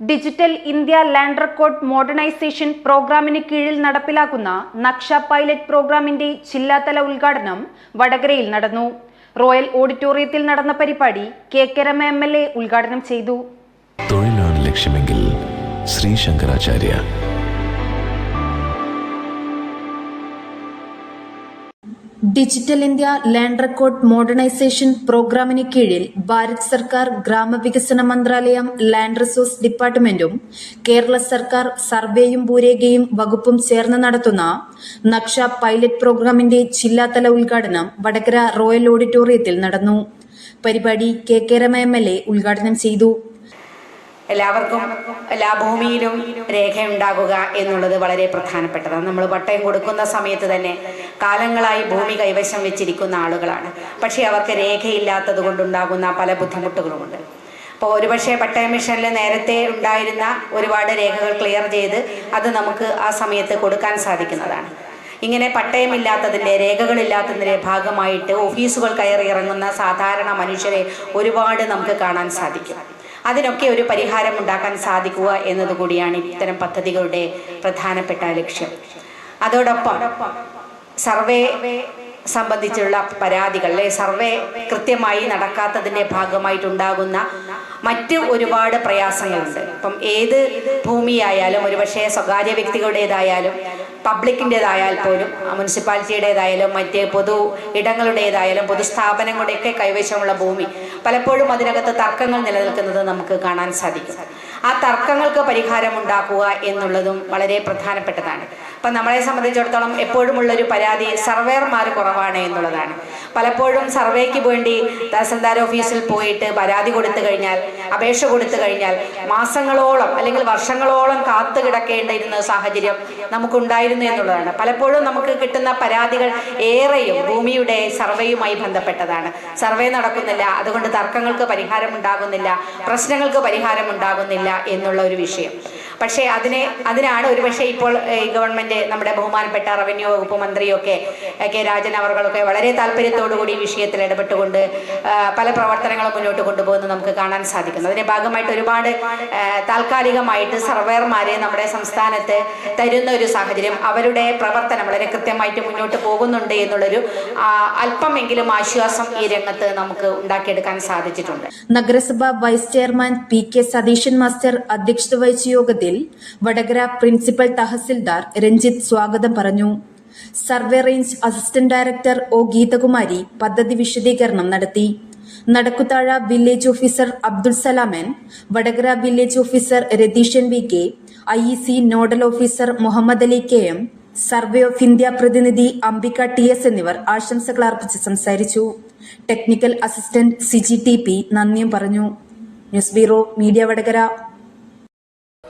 Digital India Land Record Modernisation പ്രോഗ്രാമിന് കീഴിൽ നടപ്പിലാക്കുന്ന നക്ഷ പൈലറ്റ് പ്രോഗ്രാമിന്റെ ജില്ലാതല ഉദ്ഘാടനം വടകരയിൽ നടന്നു. റോയൽ ഓഡിറ്റോറിയത്തിൽ നടന്ന പരിപാടി കെ കെരമ എം എൽ എ ഉദ്ഘാടനം ചെയ്തു. തൊഴിലാണ് ലക്ഷ്യമെങ്കിൽ Shri Shankaracharya Digital India Land Record Modernisation പ്രോഗ്രാമിന് കീഴിൽ ഭാരത് സർക്കാർ ഗ്രാമവികസന മന്ത്രാലയം ലാൻഡ് റിസോഴ്സ് ഡിപ്പാർട്ട്മെന്റും കേരള സർക്കാർ സർവേയും ഭൂരേഖയും വകുപ്പും ചേർന്ന് നടത്തുന്ന നക്ഷ പൈലറ്റ് പ്രോഗ്രാമിന്റെ ജില്ലാതല ഉദ്ഘാടനം വടകര റോയൽ ഓഡിറ്റോറിയത്തിൽ നടന്നു. പരിപാടി K K Rama M L A ഉദ്ഘാടനം ചെയ്തു. എല്ലാവർക്കും എല്ലാ ഭൂമിയിലും രേഖയുണ്ടാകുക എന്നുള്ളത് വളരെ പ്രധാനപ്പെട്ടതാണ്. നമ്മൾ പട്ടയം കൊടുക്കുന്ന സമയത്ത് തന്നെ കാലങ്ങളായി ഭൂമി കൈവശം വെച്ചിരിക്കുന്ന ആളുകളാണ്. പക്ഷേ അവർക്ക് രേഖയില്ലാത്തത് കൊണ്ടുണ്ടാകുന്ന പല ബുദ്ധിമുട്ടുകളുമുണ്ട്. അപ്പോൾ ഒരുപക്ഷെ പട്ടയ മിഷനിൽ നേരത്തെ ഉണ്ടായിരുന്ന ഒരുപാട് രേഖകൾ ക്ലിയർ ചെയ്ത് അത് നമുക്ക് ആ സമയത്ത് കൊടുക്കാൻ സാധിക്കുന്നതാണ്. ഇങ്ങനെ പട്ടയമില്ലാത്തതിന്റെ രേഖകളില്ലാത്തതിന്റെ ഭാഗമായിട്ട് ഓഫീസുകൾ കയറി ഇറങ്ങുന്ന സാധാരണ മനുഷ്യരെ ഒരുപാട് നമുക്ക് കാണാൻ സാധിക്കും. അതിനൊക്കെ ഒരു പരിഹാരം ഉണ്ടാക്കാൻ സാധിക്കുക എന്നതുകൂടിയാണ് ഇത്തരം പദ്ധതികളുടെ പ്രധാനപ്പെട്ട ലക്ഷ്യം. അതോടൊപ്പം സർവേ സംബന്ധിച്ചുള്ള പരാതികൾ അല്ലെ സർവേ കൃത്യമായി നടക്കാത്തതിന്റെ ഭാഗമായിട്ടുണ്ടാകുന്ന മറ്റ് ഒരുപാട് പ്രയാസങ്ങളുണ്ട്. ഇപ്പം ഏത് ഭൂമിയായാലും ഒരുപക്ഷെ സ്വകാര്യ വ്യക്തികളുടേതായാലും പബ്ലിക്കിന്റെതായാൽ പോലും മുനിസിപ്പാലിറ്റിയുടേതായാലും മറ്റ് പൊതു ഇടങ്ങളുടേതായാലും പൊതുസ്ഥാപനങ്ങളുടെയൊക്കെ കൈവശമുള്ള ഭൂമി പലപ്പോഴും അതിനകത്ത് തർക്കങ്ങൾ നിലനിൽക്കുന്നത് നമുക്ക് കാണാൻ സാധിക്കും. ആ തർക്കങ്ങൾക്ക് പരിഹാരം ഉണ്ടാക്കുക എന്നുള്ളതും വളരെ പ്രധാനപ്പെട്ടതാണ്. അപ്പം നമ്മളെ സംബന്ധിച്ചിടത്തോളം എപ്പോഴുമുള്ളൊരു പരാതി സർവേയർമാർ കുറവാണ് എന്നുള്ളതാണ്. പലപ്പോഴും സർവേക്ക് വേണ്ടി തഹസിൽദാർ ഓഫീസിൽ പോയിട്ട് പരാതി കൊടുത്തു കഴിഞ്ഞാൽ അപേക്ഷ കൊടുത്തു കഴിഞ്ഞാൽ മാസങ്ങളോളം അല്ലെങ്കിൽ വർഷങ്ങളോളം കാത്തു കിടക്കേണ്ടിയിരുന്ന സാഹചര്യം നമുക്കുണ്ടായിരുന്നു എന്നുള്ളതാണ്. പലപ്പോഴും നമുക്ക് കിട്ടുന്ന പരാതികൾ ഏറെയും ഭൂമിയുടെ സർവേയുമായി ബന്ധപ്പെട്ടതാണ്. സർവേ നടക്കുന്നില്ല അതുകൊണ്ട് തർക്കങ്ങൾക്ക് പരിഹാരം ഉണ്ടാകുന്നില്ല പ്രശ്നങ്ങൾക്ക് പരിഹാരം ഉണ്ടാകുന്നില്ല എന്നുള്ള ഒരു വിഷയം. പക്ഷേ അതിനെ അതിനാണ് ഒരുപക്ഷെ ഇപ്പോൾ ഈ ഗവൺമെന്റ് നമ്മുടെ ബഹുമാനപ്പെട്ട റവന്യൂ വകുപ്പ് മന്ത്രിയൊക്കെ കെ രാജൻ അവർകളൊക്കെ വളരെ താല്പര്യത്തോടു കൂടി ഈ വിഷയത്തിൽ ഇടപെട്ടുകൊണ്ട് പല പ്രവർത്തനങ്ങളും മുന്നോട്ട് കൊണ്ടുപോകുന്നത് നമുക്ക് കാണാൻ സാധിക്കുന്നു. അതിന്റെ ഭാഗമായിട്ട് ഒരുപാട് താൽക്കാലികമായിട്ട് സർവേയർമാരെ നമ്മുടെ സംസ്ഥാനത്ത് തരുന്ന ഒരു സാഹചര്യം അവരുടെ പ്രവർത്തനം വളരെ കൃത്യമായിട്ട് മുന്നോട്ട് പോകുന്നുണ്ട് എന്നുള്ളൊരു അല്പമെങ്കിലും ആശ്വാസം ഈ രംഗത്ത് നമുക്ക് ഉണ്ടാക്കിയെടുക്കാൻ സാധിച്ചിട്ടുണ്ട്. നഗരസഭ vice chairman P K Satheesan master അധ്യക്ഷത വഹിച്ച യോഗത്തിൽ വടകര പ്രിൻസിപ്പൽ തഹസിൽദാർ രഞ്ജിത്ത് സ്വാഗതം പറഞ്ഞു. Survey range assistant director O Geethakumari പദ്ധതി വിശദീകരണം നടത്തി. Nadakkuthazha village officer Abdul Salaman Vadakara village officer Ratheeshan V K I E C nodal officer Muhammad Ali K M survey of India പ്രതിനിധി Ambika T S എന്നിവർ ആശംസകൾ അർപ്പിച്ച് സംസാരിച്ചു. Technical assistant Siji T P നന്ദിയും പറഞ്ഞു. News bureau media Vadakara.